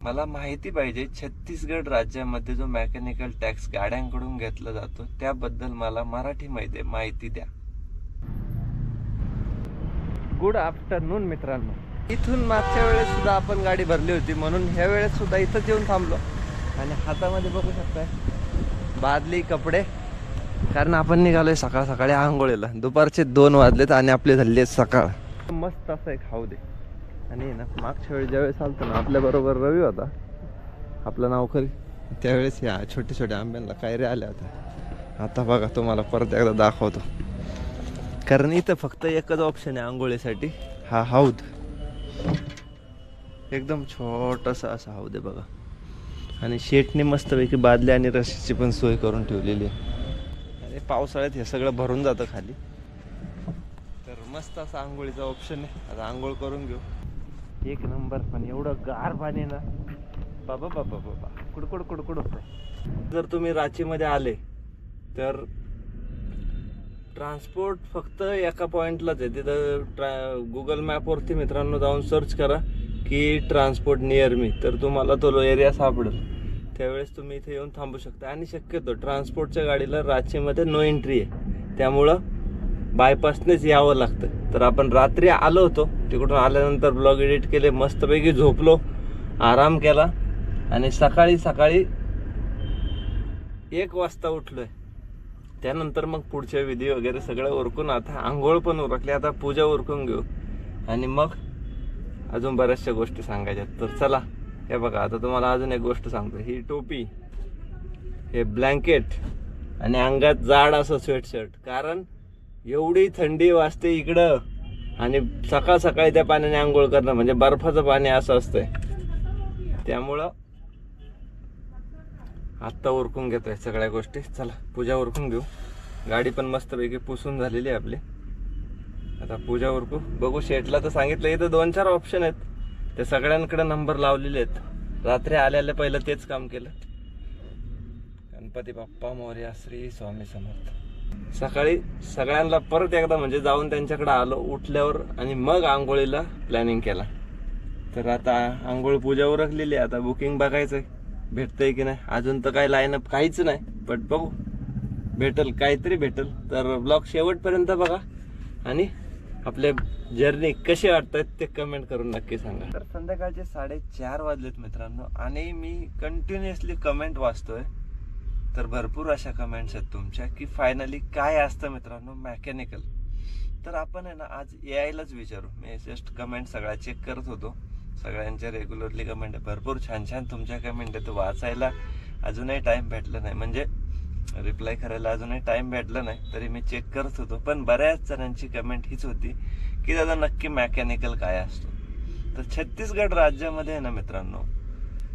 मला माहिती पाहिजे छत्तीसगड राज्यामध्ये जो मेकॅनिकल टॅक्स गाड्यांकडून घेतला जातो त्याबद्दल मला मराठी माहिती द्या. गुड आफ्टरनून मित्रांनो. इथून मागच्या वेळेस सुद्धा आपण गाडी भरली होती म्हणून ह्या वेळेस सुद्धा इथंच येऊन थांबलो. आणि हातामध्ये बघू शकताय बादली कपडे. कारण आपण निघालोय सकाळ सकाळी आंघोळीला. दुपारचे दोन वाजलेत आणि आपले झाले सकाळ. मस्त असं एक खाऊ दे. आणि ना मागच्या वेळी ज्यावेळेस आलतो ना आपल्या बरोबर रवी होता. आपलं नाव खरी. त्यावेळेस या छोट्या छोट्या आंब्यांना कायऱ्या आल्या होत्या. आता बघा तुम्हाला परत एकदा दाखवतो. कारण इथं फक्त एकच ऑप्शन आहे आंघोळीसाठी. हा हौद एकदम छोटासा असा हौद आहे बघा. आणि शेटने मस्तपैकी बादल्या आणि रशीची पण सोय करून ठेवलेली आहे. आणि पावसाळ्यात हे सगळं भरून जातं खाली. तर मस्त असा आंघोळीचा ऑप्शन आहे. आता आंघोळ करून घेऊ. एक नंबर पण एवढं गार पाणी ना. बाबा बाबा बाबा. कुडकुड कुडकुड होत? जर तुम्ही रांचीमध्ये आले तर ट्रान्सपोर्ट फक्त एका पॉइंटलाच आहे. तिथं ट्रा गुगल मॅपवरती मित्रांनो जाऊन सर्च करा की ट्रान्सपोर्ट नियर मी तर तुम्हाला तो एरिया सापडेल. त्यावेळेस तुम्ही इथे येऊन थांबू शकता. आणि शक्यतो ट्रान्सपोर्टच्या गाडीला रांचीमध्ये नो एंट्री आहे. त्यामुळं बायपासनेच यावं लागतं. तर आपण रात्री आलो होतो. तिकडून आल्यानंतर ब्लॉग एडिट केले मस्तपैकी झोपलो आराम केला आणि सकाळी सकाळी एक वाजता उठलोय. त्यानंतर मग पुढच्या विधी वगैरे सगळं उरकून आता आंघोळ पण उरकली. आता पूजा उरकून घेऊ. आणि मग अजून बऱ्याचशा गोष्टी सांगायच्या तर चला हे बघा आता तुम्हाला अजून एक गोष्ट सांगतो. ही टोपी हे ब्लँकेट आणि अंगात जाड असं स्वेटशर्ट कारण एवढी थंडी वाजते इकडं. आणि सकाळ सकाळी त्या पाण्याने आंघोळ करणं म्हणजे बर्फाचं पाणी असं असतंय. त्यामुळं आत्ता उरकून घेतोय सगळ्या गोष्टी. चला पूजा उरकून घेऊ. गाडी पण मस्तपैकी पुसून झालेली आहे आपली. आता पूजा उरकू. बघू शेटला तर सांगितलं इथं दोन चार ऑप्शन आहेत. ते सगळ्यांकडे नंबर लावलेले आहेत. रात्री आल्याला पहिलं तेच काम केलं. गणपती बाप्पा मोर्या श्री स्वामी समर्थ. सकाळी सगळ्यांना परत एकदा म्हणजे जाऊन त्यांच्याकडे आलो उठल्यावर आणि मग आंघोळीला प्लॅनिंग केला. तर आता आंघोळ पूजा उरकलेली आहे आता बुकिंग बघायचंय. भेटतंय की नाही? अजून तर काही लाईनअप काहीच नाही बट बघू. भेटल काहीतरी भेटल. तर ब्लॉग शेवटपर्यंत बघा. आणि आपले जर्नी कसे वाटतात ते कमेंट करून नक्की सांगा. तर संध्याकाळचे साडेचार वाजलेत मित्रांनो आणि मी कंटिन्युअसली कमेंट वाचतोय. तर भरपूर अशा कमेंट्स आहेत तुमच्या की फायनली काय असतं मित्रांनो? मेकॅनिकल तर आपण आहे ना आज ए आयलाच विचारू. मी जस्ट कमेंट सगळ्या चेक करत होतो. सगळ्यांच्या रेग्युलरली कमेंट आहे भरपूर छान छान तुमच्या कमेंट आहेत. वाचायला अजूनही टाईम भेटला नाही. म्हणजे रिप्लाय करायला अजूनही टाईम भेटला नाही तरी मी चेक करत होतो. पण बऱ्याच जणांची कमेंट हीच होती की दादा नक्की मेकॅनिकल काय असतो? तर छत्तीसगड राज्यामध्ये आहे ना मित्रांनो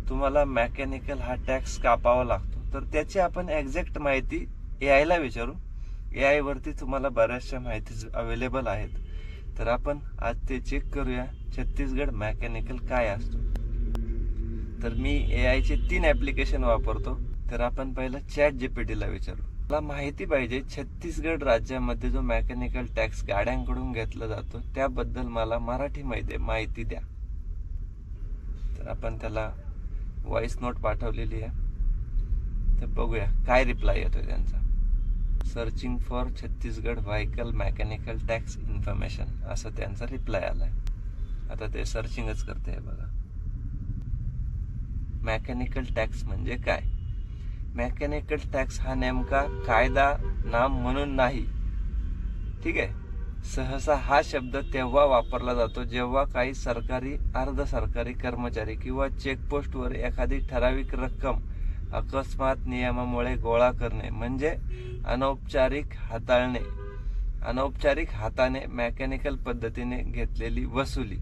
तुम्हाला मेकॅनिकल हा टॅक्स कापावा लागतो. तर त्याची आपण एक्झॅक्ट माहिती ए आयला विचारू. ए आयवरती तुम्हाला बऱ्याचशा माहिती अवेलेबल आहेत. तर आपण आज ते चेक करूया छत्तीसगड मेकॅनिकल काय असतो. तर मी ए आयचे तीन ॲप्लिकेशन वापरतो. तर आपण पहिलं चॅट जीपीटीला विचारू. मला माहिती पाहिजे छत्तीसगड राज्यामध्ये जो मेकॅनिकल टॅक्स गाड्यांकडून घेतला जातो त्याबद्दल मला मराठी माहिती द्या. तर आपण त्याला व्हॉइस नोट पाठवलेली आहे. तर बघूया काय रिप्लाय येतोय त्यांचा? Searching for Chhattisgarh vehicle mechanical tax information असं त्यांचा रिप्लाय आलाय. आता ते सर्चिंगच करते आहे बघा. मेकॅनिकल टॅक्स म्हणजे काय? मेकॅनिकल टॅक्स हा नेमका कायदा नाम म्हणून नाही. ठीक आहे? सहसा हा शब्द तेव्हा वापरला जातो जेव्हा काही सरकारी अर्ध सरकारी कर्मचारी किंवा चेकपोस्टवर एखादी ठराविक रक्कम अकस्मात नियमामुळे गोळा करणे म्हणजे अनौपचारिक हाताळणे. अनौपचारिक हाताने मेकॅनिकल पद्धतीने घेतलेली वसुली.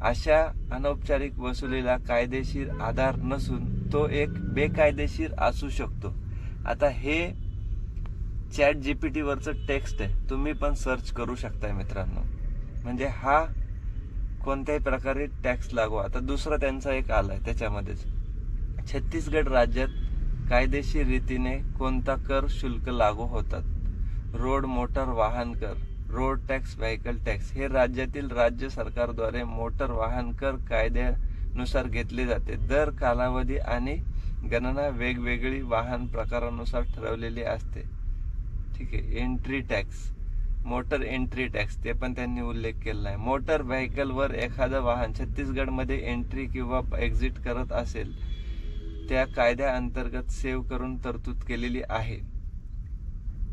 अशा अनौपचारिक वसुलीला कायदेशीर आधार नसून तो एक बेकायदेशीर असू शकतो. आता हे चॅट जी पी टीवरचं टेक्स्ट आहे. तुम्ही पण सर्च करू शकताय मित्रांनो. म्हणजे हा कोणत्याही प्रकारे टॅक्स लागू. आता दुसरा त्यांचा एक आलाय त्याच्यामध्येच. छत्तीसगड राज्यात कायदेशीर रीतीने कोणता कर शुल्क लागू होतात? रोड मोटर वाहन कर रोड टॅक्स व्हेकल टॅक्स हे राज्यातील राज्य सरकारद्वारे मोटर वाहन कर कायद्यानुसार घेतले जाते. दर कालावधी आणि गणना वेगवेगळी वाहन प्रकारानुसार ठरवलेली असते. ठीक आहे entry tax motor entry tax ते पण त्यांनी उल्लेख केला आहे मोटर व्हेकलवर एखादं वाहन छत्तीसगडमध्ये एंट्री किंवा एक्झिट करत असेल त्या कायद्याअंतर्गत सेव्ह करून तरतूद केलेली आहे.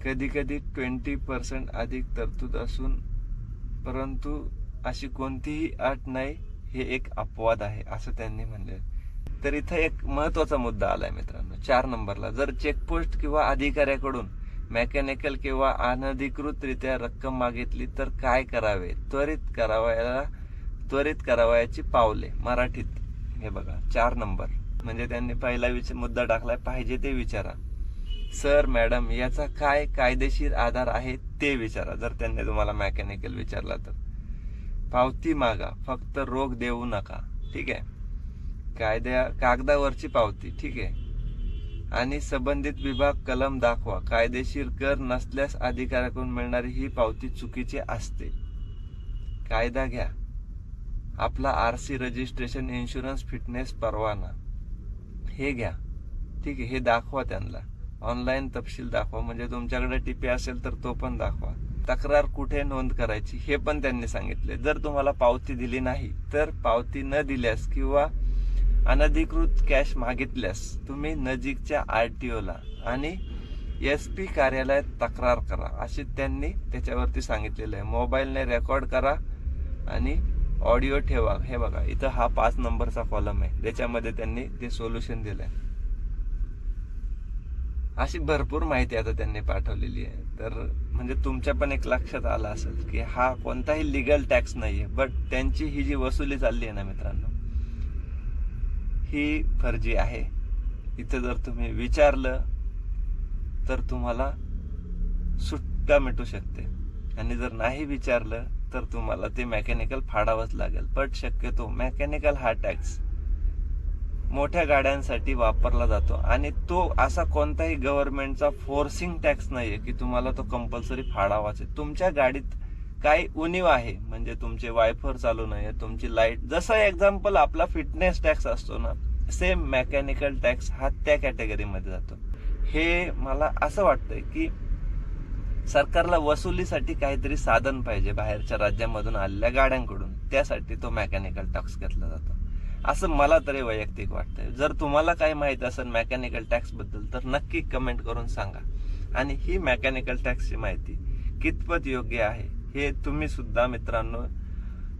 कधी कधी ट्वेंटी पर्सेंट अधिक तरतूद असून परंतु अशी कोणतीही अट नाही हे एक अपवाद आहे असं त्यांनी म्हणले तर इथं एक महत्त्वाचा मुद्दा आलाय मित्रांनो चार नंबरला. जर चेकपोस्ट किंवा अधिकाऱ्याकडून मेकॅनिकल किंवा अनधिकृतरित्या रक्कम मागितली तर काय करावे? त्वरित करावयाला त्वरित करावयाची पावले. मराठीत. हे बघा चार नंबर. म्हणजे त्यांनी पहिला विच मुद्दा टाकलाय पाहिजे ते विचारा. सर मॅडम याचा काय कायदेशीर आधार आहे ते विचारा जर त्यांनी तुम्हाला मेकॅनिकल विचारला तर. पावती मागा फक्त रोख देऊ नका ठीक आहे? कायद्या कागदावरची पावती ठीक आहे? आणि संबंधित विभाग कलम दाखवा कायदेशीर कर नसल्यास अधिकाऱ्याकडून मिळणारी ही पावती चुकीची असते. कायदा घ्या. आपला R C registration insurance fitness परवाना. हे घ्या. ठीक आहे हे दाखवा त्यांना. ऑनलाईन तपशील दाखवा. म्हणजे तुमच्याकडे टीपी असेल तर तो पण दाखवा. तक्रार कुठे नोंद करायची हे पण त्यांनी सांगितले. जर तुम्हाला पावती दिली नाही तर पावती न दिल्यास किंवा अनधिकृत कॅश मागितल्यास तुम्ही नजीकच्या आर टी ओला आणि एस पी कार्यालयात तक्रार करा. असे त्यांनी त्याच्यावरती सांगितलेलं आहे. मोबाईलने रेकॉर्ड करा आणि ऑडिओ ठेवा. हे बघा इथं हा पाच नंबरचा कॉलम आहे. त्याच्यामध्ये त्यांनी ते सोल्युशन दिलंय. अशी भरपूर माहिती आता त्यांनी पाठवलेली आहे. तर म्हणजे तुमच्या पण एक लक्षात आलं असेल की हा कोणताही लिगल टॅक्स नाही आहे बट त्यांची ही जी वसुली चालली आहे ना मित्रांनो ही फर्जी आहे. इथं जर तुम्ही विचारलं तर तुम्हाला सुट्टा मिटू शकते. आणि जर नाही विचारलं तर तुम्हाला ते मेकॅनिकल फाडावंच लागेल. बट शक्यतो मेकॅनिकल हा टॅक्स मोठ्या गाड्यांसाठी वापरला जातो. आणि तो असा कोणताही गव्हर्नमेंटचा फोर्सिंग टॅक्स नाहीये की तुम्हाला तो कंपल्सरी फाडावाच आहे. तुमच्या गाडीत काय उणीव आहे म्हणजे तुमचे वायफर चालू नाहीये तुमची लाइट जसं एक्झाम्पल आपला फिटनेस टॅक्स असतो ना सेम मेकॅनिकल टॅक्स हा त्या कॅटेगरीमध्ये जातो. हे मला असं वाटतंय की सरकारला वसुलीसाठी काहीतरी साधन पाहिजे. बाहेरच्या राज्यामधून आलेल्या गाड्यांकडून. त्यासाठी तो मेकॅनिकल टॅक्स घेतला जातो. असं मला तरी वैयक्तिक वाटतंय. जर तुम्हाला काही माहीत असेल मेकॅनिकल टॅक्सबद्दल तर नक्की कमेंट करून सांगा. आणि ही मेकॅनिकल टॅक्सची माहिती कितपत योग्य आहे हे तुम्ही सुद्धा मित्रांनो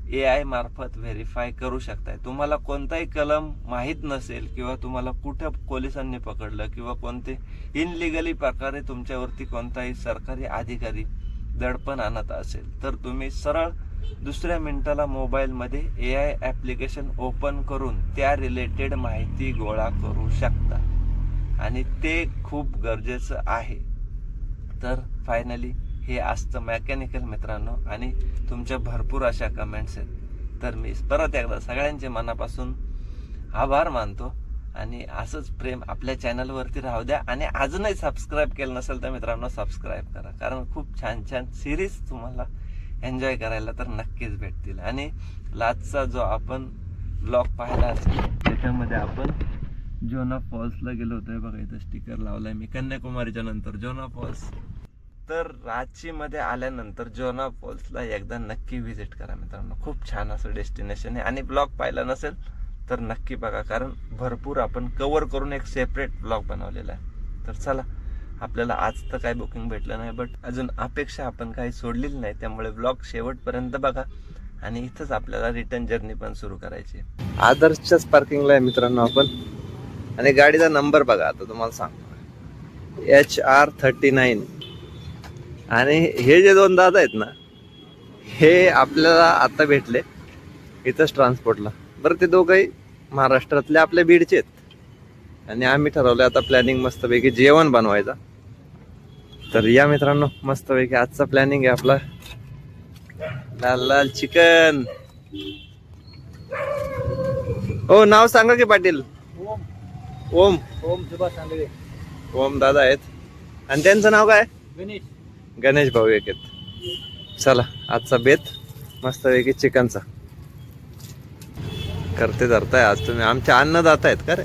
ए आय मार्फत व्हेरीफाय करू शकताय. तुम्हाला कोणताही कलम माहीत नसेल किंवा तुम्हाला कुठं पोलिसांनी पकडलं किंवा कोणते इनलिगली प्रकारे तुमच्यावरती कोणताही सरकारी अधिकारी दडपण आणत असेल तर तुम्ही सरळ दुसऱ्या मिनिटाला मोबाईलमध्ये ए आय ॲप्लिकेशन ओपन करून त्या रिलेटेड माहिती गोळा करू शकता. आणि ते खूप गरजेचं आहे. तर फायनली हे असतं मेकॅनिकल मित्रांनो. आणि तुमच्या भरपूर अशा कमेंट्स आहेत. तर मी परत एकदा सगळ्यांचे मनापासून आभार मानतो. आणि असंच प्रेम आपल्या चॅनलवरती राहू द्या. आणि अजूनही सबस्क्राईब केलं नसेल तर मित्रांनो सबस्क्राईब करा. कारण खूप छान छान सिरीज तुम्हाला एन्जॉय करायला तर नक्कीच भेटतील. आणि लाचचा जो आपण ब्लॉग पाहिला असेल त्याच्यामध्ये आपण जोना फॉल्सला गेलो होतो. बघा इथं स्टिकर लावलाय मी. कन्याकुमारीच्या नंतर. जोना फॉल्स तर रांचीमध्ये आल्यानंतर जोना फॉल्सला एकदा नक्की व्हिजिट करा मित्रांनो. खूप छान असं डेस्टिनेशन आहे. आणि ब्लॉग पाहिला नसेल तर नक्की बघा कारण भरपूर आपण कवर करून एक सेपरेट ब्लॉग बनवलेला आहे. तर चला आपल्याला आज तर काही बुकिंग भेटलं नाही बट अजून अपेक्षा आपण काही सोडलेली नाही त्यामुळे ब्लॉग शेवटपर्यंत बघा. आणि इथंच आपल्याला रिटर्न जर्नी पण सुरू करायची आदर्शच्याच पार्किंगला आहे मित्रांनो आपण. आणि गाडीचा नंबर बघा आता तुम्हाला सांगतो. एच आर थर्टी नाईन आणि हे जे दोन दादा आहेत ना हे आपल्याला आता भेटले इथंच ट्रान्सपोर्टला बरं ते दोघंही महाराष्ट्रातले आपल्या बीडचे आहेत. आणि आम्ही ठरवलं आता प्लॅनिंग मस्तपैकी जेवण बनवायचा. तर या मित्रांनो मस्तपैकी आजचा प्लॅनिंग आहे आपला. लाल लाल चिकन. हो नाव सांगा की पाटील. ओम. ओम. ओम सुभाष ओम दादा आहेत. आणि त्यांचं नाव काय? गणेश. गणेश भाऊ एक आहेत. चला आजचा बेत मस्तपैकी चिकनचा. करते धरताय आज तुम्ही. आमचे अन्नदाता आहेत का रे?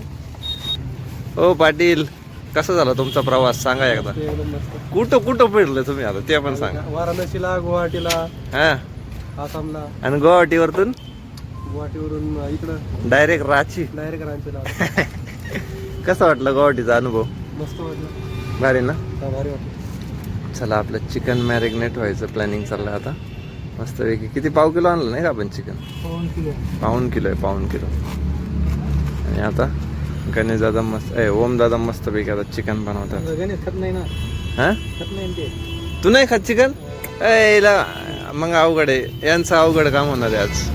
हो पाटील कसा झाला तुमचा प्रवास? सांगा एकदा. मस्त. कुठं कुठं फिरले तुम्ही आता? ते पण सांगा. वाराणसीला गुवाहाटीला हा? आसामला. आणि गुवाहाटीवरतून? गुवाहाटीवरून इकडं. डायरेक्ट रांची. डायरेक्ट रांचीला. कसा वाटला गुवाहाटीचा अनुभव? मस्त वाटलं. भारी ना? भारी वाटलं. चला आपलं चिकन मॅरिग्नेट व्हायचं प्लॅनिंग चाललंय आता. मस्तपैकी. किती? पाव किलो आणलं नाही का आपण चिकन पाऊन किलो. पाऊन किलो आहे पाऊन किलो. आणि आता गणेश दादा मस्त ए ओम दादा मस्तपैकी आता चिकन बनवतात. गणेश खात नाही ना. हा? खात नाही ना ते. तू नाही खात चिकन एला मग अवघड आहे. यांचं अवघड काम होणार आहे आज.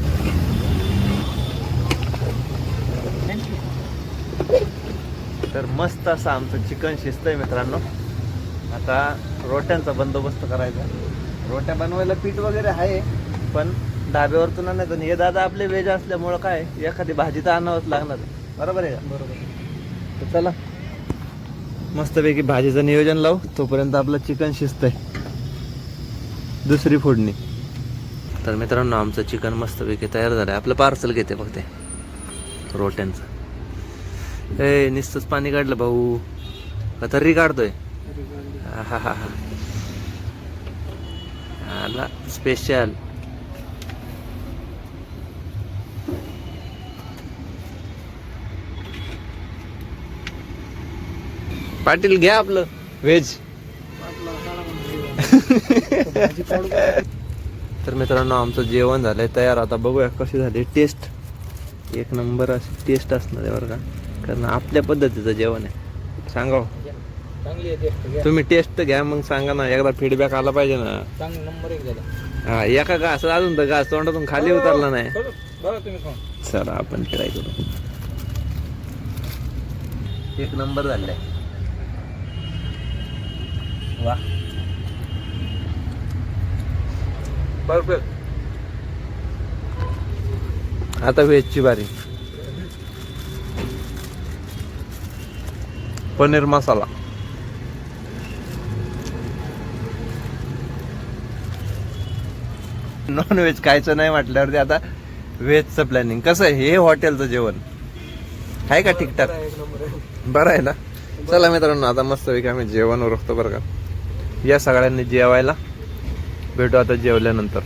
तर मस्त असं आमचं चिकन शिजतंय मित्रांनो. आता रोट्यांचा बंदोबस्त करायचा. रोट्या बनवायला पीठ वगैरे आहे पण ढाब्यावरतून आणायचं. आणि हे दादा आपले वेज असल्यामुळं काय एखादी भाजी तर आणावंच लागणार. बरोबर आहे का? बरोबर तर चला. मस्तपैकी भाजीचं नियोजन लावू. तोपर्यंत आपलं चिकन शिजतंय. दुसरी फोडणी. तर मित्रांनो आमचं चिकन मस्तपैकी तयार झालं आहे आपलं पार्सल घेते बघ ते. रोट्यांचं. ए नुसतंच पाणी काढलं भाऊ. का तर्री काढतोय. हा हा हा आला स्पेशल पाटील घ्या आपलं. व्हेज? तर मित्रांनो आमचं जेवण झालंय तयार. आता बघूया कशी झाली टेस्ट एक नंबर अशी टेस्ट असणार आहे बरं का? कारण आपल्या पद्धतीचं जेवण आहे. सांगा हो. चांगली आहे टेस्ट घ्या. तुम्ही टेस्ट घ्या मग सांगा ना एकदा फीडबॅक आला पाहिजे ना. चांगली नंबर एक झाला. हा एका घास अजून तर घास तोंडातून खाली उतरला नाही. बघा तुम्ही खाऊन चला आपण ट्राय करू. एक नंबर झालाय. वा. परफेक्ट आता व्हेजची बारी पनीर मसाला. नॉन व्हेज खायचं नाही म्हटल्यावरती आता व्हेजचं प्लॅनिंग कसं आहे? हे हॉटेलचं जेवण. आहे का ठीकठाक बरं आहे ना? चला मित्रांनो आता मस्त पैकी आम्ही जेवण उरकतो बरं का. या सगळ्यांनी जेवायला. भेटू आता जेवल्यानंतर.